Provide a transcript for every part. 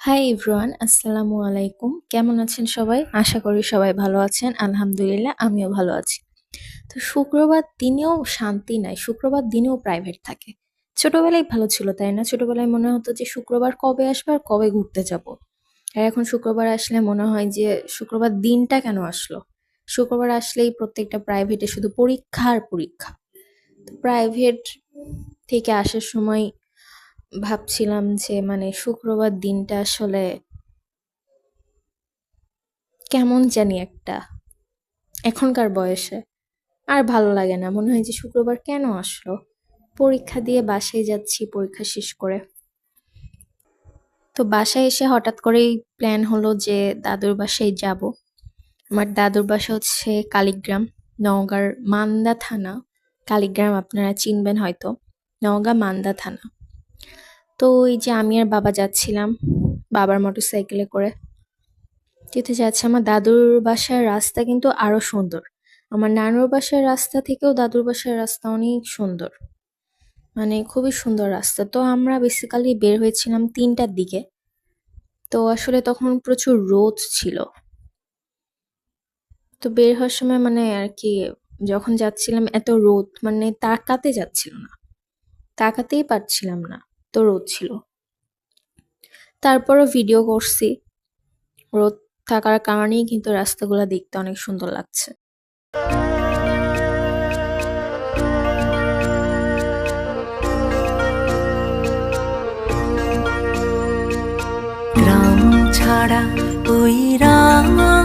Hi everyone আসসালামু আলাইকুম কেমন আছেন সবাই? আশা করি সবাই ভালো আছেন। আলহামদুলিল্লাহ, আমিও ভালো আছি। তো শুক্রবার দিনেও শান্তি নাই। শুক্রবার দিনেও প্রাইভেট থাকে। ছোটবেলায় ভালো ছিল, তাই না? ছোটবেলায় মনে হতো যে শুক্রবার কবে আসবে আর কবে ঘুরতে যাব। আর এখন শুক্রবার আসলে মনে হয় যে শুক্রবার দিনটা কেন আসলো? শুক্রবার আসলেই প্রত্যেকটা প্রাইভেটে শুধু পরীক্ষা আর পরীক্ষা। তো প্রাইভেট থেকে আসার সময় ভাবছিলাম যে মানে শুক্রবার দিনটা আসলে কেমন জানি একটা এখনকার বয়সে। আর ভালো লাগে না। মনে হয় যে, শুক্রবার কেন আসলো? পরীক্ষা দিয়ে বাসায় যাচ্ছি, পরীক্ষা শেষ করে। তো বাসায় এসে হঠাৎ করেই প্ল্যান হলো যে, দাদুর বাসায় যাব। আমার দাদুর বাসা হচ্ছে কালীগ্রাম, নওগাঁর মান্দা থানা। কালীগ্রাম আপনারা চিনবেন হয়তো। নওগাঁ মান্দা থানা। তো এই যে আমি আর বাবা যাচ্ছিলাম বাবার মোটর সাইকেলে করে। যেতে যাচ্ছে আমার দাদুর বাসার রাস্তা কিন্তু আরও সুন্দর। আমার নানুর বাসার রাস্তা থেকেও দাদুর বাসার রাস্তা অনেক সুন্দর। মানে খুবই সুন্দর রাস্তা। তো আমরা বেসিক্যালি বের হয়েছিলাম তিনটার দিকে। তো আসলে তখন প্রচুর রোদ ছিল। তো বের হওয়ার সময় মানে আর কি যখন যাচ্ছিলাম এত রোদ মানে তাকাতে যাচ্ছিল না। তাকাতেই পারছিলাম না। তো রোদ ছিল। তারপরও ভিডিও করছি। রোদ থাকার কারণেই কিন্তু রাস্তাগুলো দেখতে অনেক সুন্দর লাগছে। ছাড়া ওই রাঙা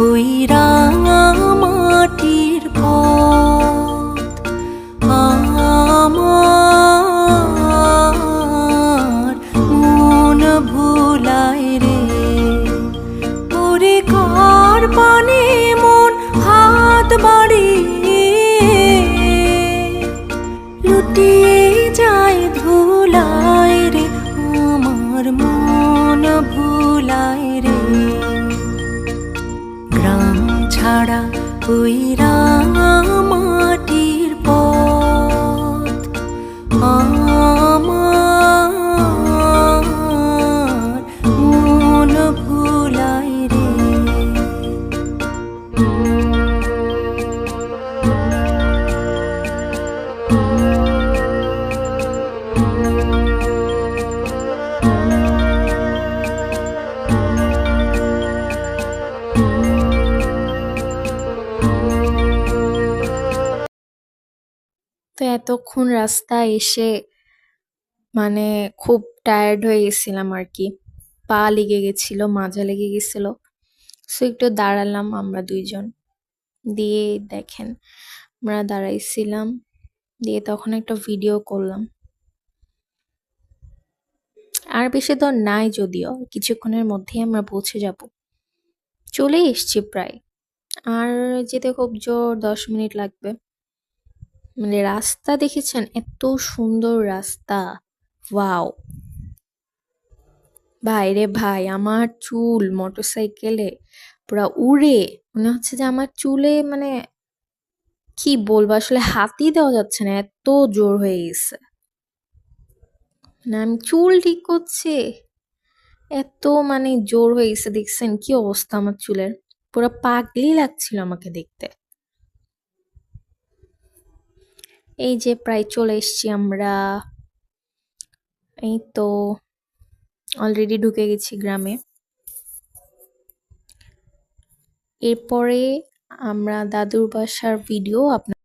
ওই রাঙা ছাড়া এতক্ষণ রাস্তা এসে মানে খুব টায়ার্ড হয়ে গেছিলাম আর কি। পা লেগে গেছিল, মাজা লেগে গেছিল। সো একটু দাঁড়ালাম আমরা দুইজন। দিয়ে দেখেন, আমরা দাঁড়াইছিলাম। দিয়ে তখন একটা ভিডিও করলাম। আর বেশি দূর নাই যদিও কিছুক্ষণের মধ্যেই আমরা পৌঁছে যাব। চলে এসছি প্রায়। আর যেতে খুব জোর, দশ মিনিট লাগবে। মানে রাস্তা দেখেছেন? এত সুন্দর রাস্তা। ওয়াও। ভাই রে ভাই, আমার চুল মোটরসাইকেলে পুরা উড়ে। মনে হচ্ছে যে আমার চুলে মানে কি বলব, আসলে হাতই দেওয়া যাচ্ছে না, এত জোর হয়ে গেছে। মানে আমি চুল ঠিক করছি। এত মানে জোর হয়ে গেছে, দেখছেন কি অবস্থা আমার চুলের। পুরো পাগলি লাগছিল আমাকে দেখতে। এই যে প্রায় চলে এসছি আমরা। এই তো অলরেডি ঢুকে গেছি গ্রামে। এরপরে আমরা দাদুর বাসার ভিডিও আপনার